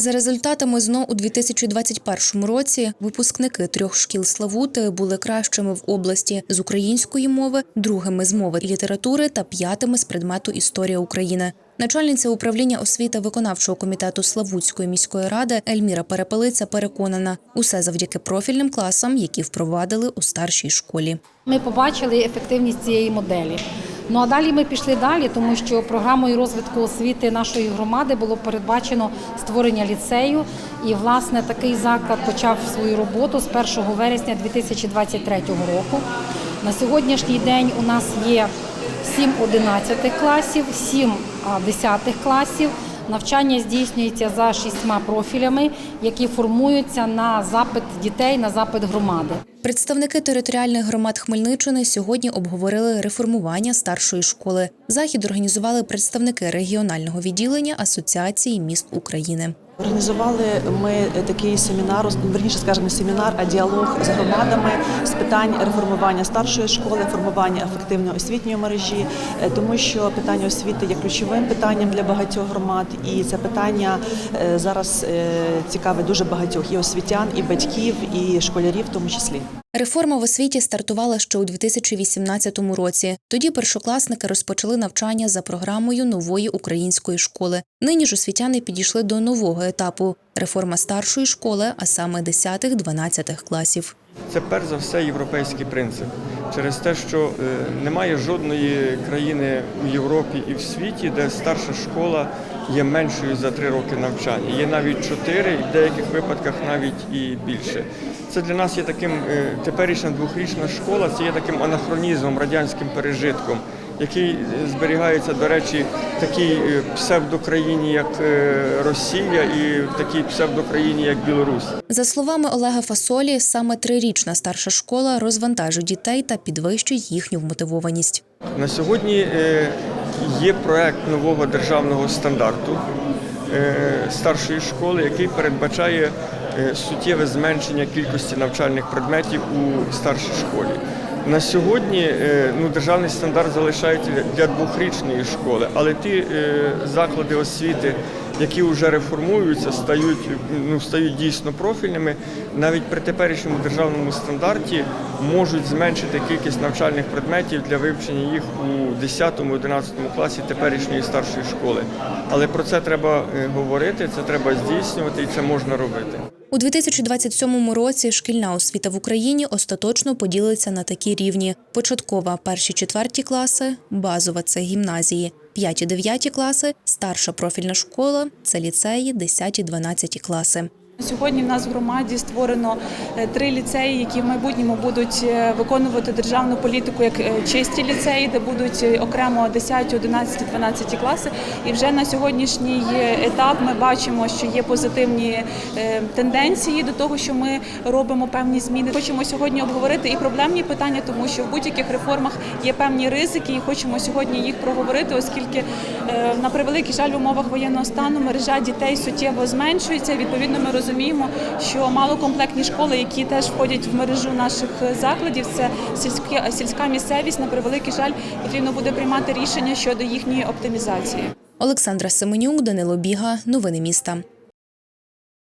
За результатами ЗНО у 2021 році випускники трьох шкіл Славути були кращими в області з української мови, другими з мови літератури та п'ятими з предмету Історія України. Начальниця управління освіти виконавчого комітету Славутської міської ради Ельміра Перепелиця переконана, усе завдяки профільним класам, які впровадили у старшій школі. Ми побачили ефективність цієї моделі. Ну а далі ми пішли далі, тому що програмою розвитку освіти нашої громади було передбачено створення ліцею. І власне такий заклад почав свою роботу з 1 вересня 2023 року. На сьогоднішній день у нас є 7 11 класів, 7 а, 10 класів. Навчання здійснюється за шістьма профілями, які формуються на запит дітей, на запит громади. Представники територіальних громад Хмельниччини сьогодні обговорили реформування старшої школи. Захід організували представники регіонального відділення Асоціації міст України. Організували ми такий семінар, верніше скажемо, семінар, а діалог з громадами з питань реформування старшої школи, формування ефективної освітньої мережі, е, тому що питання освіти є ключовим питанням для багатьох громад, і це питання е, зараз е, цікаве дуже багатьох і освітян, і батьків, і школярів, в тому числі. Реформа в освіті стартувала ще у 2018 році. Тоді першокласники розпочали навчання за програмою нової української школи. Нині ж освітяни підійшли до нового етапу реформа старшої школи, а саме 10-12 класів. Це перш за все європейський принцип через те, що е, немає жодної країни у Європі і в світі, де старша школа є меншою за три роки навчання. Є навіть чотири, і в деяких випадках навіть і більше. Це для нас є таким е, теперішня двохрічна школа, це є таким анахронізмом, радянським пережитком, який зберігається, до речі, в такій е, псевдокраїні, як е, Росія, і в такій псевдокраїні, як Білорусь. За словами Олега Фасолі, саме трирічна старша школа розвантажить дітей та підвищує їхню вмотивованість. На сьогодні є проект нового державного стандарту е, старшої школи, який передбачає е, суттєве зменшення кількості навчальних предметів у старшій школі. На сьогодні е, ну, державний стандарт залишається для двохрічної школи, але ті заклади освіти, які вже реформуються, стають, ну, стають дійсно профільними, навіть при теперішньому державному стандарті можуть зменшити кількість навчальних предметів для вивчення їх у 10-11 класі теперішньої старшої школи. Але про це треба е, говорити, це треба здійснювати і це можна робити. У 2027 році шкільна освіта в Україні остаточно поділиться на такі рівні: початкова перші четверті класи, базова це гімназії, п'яті дев'яті класи, старша профільна школа це ліцеї, 10-12 класи. Сьогодні в нас в громаді створено е, три ліцеї, які в майбутньому будуть е, виконувати державну політику як е, чисті ліцеї, де будуть окремо 10, 11, 12 класи. І вже на сьогоднішній етап ми бачимо, що є позитивні тенденції до того, що ми робимо певні зміни. Хочемо сьогодні обговорити і проблемні питання, тому що в будь-яких реформах є певні ризики, і хочемо сьогодні їх проговорити, оскільки на превеликий жаль в умовах воєнного стану мережа дітей суттєво зменшується. Відповідно, ми розуміємо, що малокомплектні школи, які теж входять в мережу наших закладів, це сільські сільська місцевість. На превеликий жаль, потрібно буде приймати рішення щодо їхньої оптимізації. Олександра Семенюк, Данило Біга. Новини міста.